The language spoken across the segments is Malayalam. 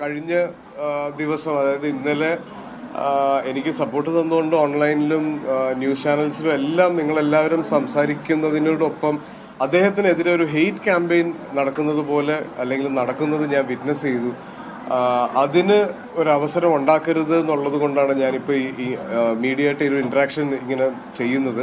കഴിഞ്ഞ ദിവസം അതായത് ഇന്നലെ എനിക്ക് സപ്പോർട്ട് തന്നുകൊണ്ട് ഓൺലൈനിലും ന്യൂസ് ചാനൽസിലും എല്ലാം നിങ്ങളെല്ലാവരും സംസാരിക്കുന്നതിനോടൊപ്പം അദ്ദേഹത്തിനെതിരെ ഒരു ഹെയ്റ്റ് ക്യാമ്പയിൻ നടക്കുന്നത് പോലെ അല്ലെങ്കിൽ നടക്കുന്നത് ഞാൻ വിറ്റ്നസ് ചെയ്തു. അതിന് ഒരു അവസരം ഉണ്ടാക്കരുത് എന്നുള്ളത് കൊണ്ടാണ് ഞാനിപ്പോൾ ഈ ഈ മീഡിയ ആയിട്ട് ഒരു ഇൻട്രാക്ഷൻ ഇങ്ങനെ ചെയ്യുന്നത്.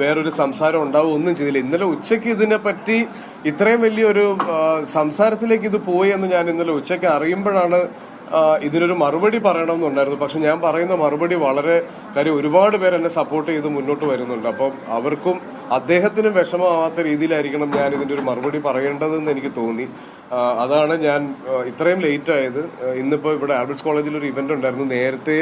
വേറൊരു സംസാരം ഉണ്ടാവും ഒന്നും ചെയ്തില്ല. ഇന്നലെ ഉച്ചയ്ക്ക് ഇതിനെ പറ്റി ഇത്രയും വലിയൊരു സംസാരത്തിലേക്ക് ഇത് പോയി എന്ന് ഞാൻ ഇന്നലെ ഉച്ചയ്ക്ക് അറിയുമ്പോഴാണ് ഇതിനൊരു മറുപടി പറയണമെന്നുണ്ടായിരുന്നു. പക്ഷെ ഞാൻ പറയുന്ന മറുപടി വളരെ കാര്യം ഒരുപാട് പേര് എന്നെ സപ്പോർട്ട് ചെയ്ത് മുന്നോട്ട് വരുന്നുണ്ട്. അപ്പം അവർക്കും അദ്ദേഹത്തിനും വിഷമമാവാത്ത രീതിയിലായിരിക്കണം ഞാൻ ഇതിന്റെ ഒരു മറുപടി പറയേണ്ടതെന്ന് എനിക്ക് തോന്നി. അതാണ് ഞാൻ ഇത്രയും ലേറ്റ് ആയത്. ഇന്നിപ്പോൾ ഇന്നിപ്പോ ഇവിടെ ആൽബർട്സ് കോളേജിൽ ഒരു ഇവന്റ് ഉണ്ടായിരുന്നു. നേരത്തെ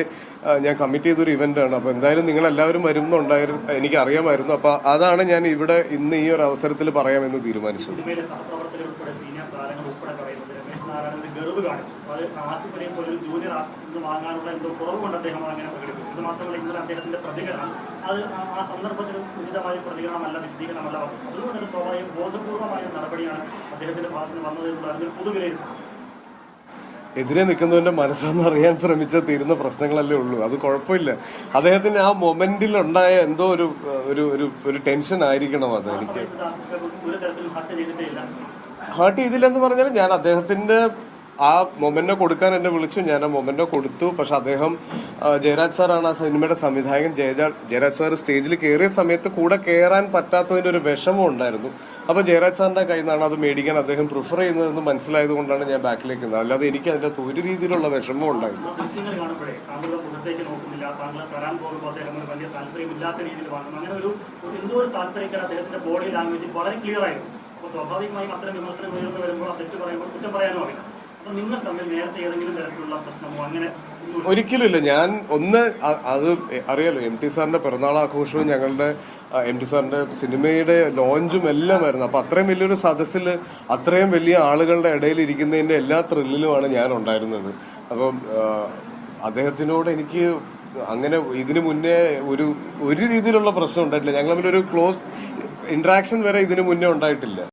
ഞാൻ കമ്മിറ്റ് ചെയ്തൊരു ഇവന്റ് ആണ്. അപ്പൊ എന്തായാലും നിങ്ങൾ എല്ലാവരും വരുന്നുണ്ടായിരുന്നു എനിക്ക് അറിയാമായിരുന്നു അപ്പൊ അതാണ് ഞാൻ ഇവിടെ ഇന്ന് ഈ ഒരു അവസരത്തിൽ പറയാമെന്ന് തീരുമാനിച്ചത്. ഗർവ് കാണിച്ചു അത് ആസിഫിനെയും പോലെ ഒരു ജൂനിയർ ആർട്ടിസ്റ്റ് വാങ്ങാനുള്ള എന്തോ കുറവ് കൊണ്ട് അദ്ദേഹം അങ്ങനെ പ്രകടിപ്പിച്ചു. ഇത് മാത്രമല്ല ഇന്നലെ അദ്ദേഹത്തിന്റെ പ്രതികരണം അത് ആ- സന്ദർഭത്തിൽ ഉചിതമായ പ്രതികരണമല്ല വിശദീകരണമല്ല അതുകൊണ്ട് തന്നെ സ്വാഭാവിക ബോധപൂർവമായ നടപടിയാണ് അദ്ദേഹത്തിന്റെ ഭാഗത്ത് നിന്ന് വന്നതെന്നുള്ള അതിൽ പൊതുവിലയിരുത്തണം എതിരെ നിൽക്കുന്നവന്റെ മനസ്സെന്ന് അറിയാൻ ശ്രമിച്ച തീരുന്ന പ്രശ്നങ്ങളല്ലേ ഉള്ളൂ. അത് കുഴപ്പമില്ല. അദ്ദേഹത്തിന് ആ മൊമെന്റിൽ ഉണ്ടായ എന്തോ ഒരു ഒരു ഒരു ഒരു ടെൻഷൻ ആയിരിക്കണം അത് എനിക്ക്. ഹേർട്ട് ചെയ്തില്ലെന്ന് പറഞ്ഞാൽ ഞാൻ അദ്ദേഹത്തിന്റെ ആ മൊമെന്റോ കൊടുക്കാൻ എന്നെ വിളിച്ചു. ഞാൻ ആ മൊമെന്റോ കൊടുത്തു. പക്ഷെ അദ്ദേഹം ജയരാജ് സാറാണ് ആ സിനിമയുടെ സംവിധായകൻ. ജയരാജ് ജയരാജ് സാർ സ്റ്റേജിൽ കയറിയ സമയത്ത് കൂടെ കയറാൻ പറ്റാത്തതിന്റെ ഒരു വിഷമം ഉണ്ടായിരുന്നു. അപ്പൊ ജയരാജ് സാറിന്റെ കയ്യിൽ നിന്നാണ് അത് മേടിക്കാൻ അദ്ദേഹം പ്രിഫർ ചെയ്യുന്നതെന്ന് മനസ്സിലായത് കൊണ്ടാണ് ഞാൻ ബാക്കിലേക്ക് നിന്നത്. അല്ലാതെ എനിക്ക് അതിന്റെ ഒരു രീതിയിലുള്ള വിഷമം ഉണ്ടായിരുന്നു വളരെ ക്ലിയർ ആയിരുന്നു. അപ്പോൾ സ്വാഭാവികമായും അത്തരം വിമർശനം ഉയർന്നു വരുമ്പോൾ തെറ്റ് പറയുമ്പോൾ കുറ്റം പറയാനോ അപ്പോൾ നിങ്ങൾ നേരത്തെ ഏതെങ്കിലും പ്രശ്നമോ അങ്ങനെ ഒരിക്കലുമില്ല ഞാൻ ഒന്ന് അത് അറിയാലോ എം ടി സാറിന്റെ പിറന്നാൾ ആഘോഷവും ഞങ്ങളുടെ എം ടി സാറിന്റെ സിനിമയുടെ ലോഞ്ചും എല്ലാം ആയിരുന്നു. അപ്പൊ അത്രയും വലിയൊരു സദസ്സിൽ അത്രയും വലിയ ആളുകളുടെ ഇടയിൽ ഇരിക്കുന്നതിന്റെ എല്ലാ ത്രില്ലിലുമാണ് ഞാൻ ഉണ്ടായിരുന്നത്. അപ്പം അദ്ദേഹത്തിനോട് എനിക്ക് അങ്ങനെ ഇതിനു മുന്നേ ഒരു ഒരു രീതിയിലുള്ള പ്രശ്നം ഉണ്ടായിട്ടില്ല. ഞങ്ങൾ തമ്മിൽ ഒരു ക്ലോസ് ഇന്ററാക്ഷൻ വരെ ഇതിനു മുന്നേ ഉണ്ടായിട്ടില്ല.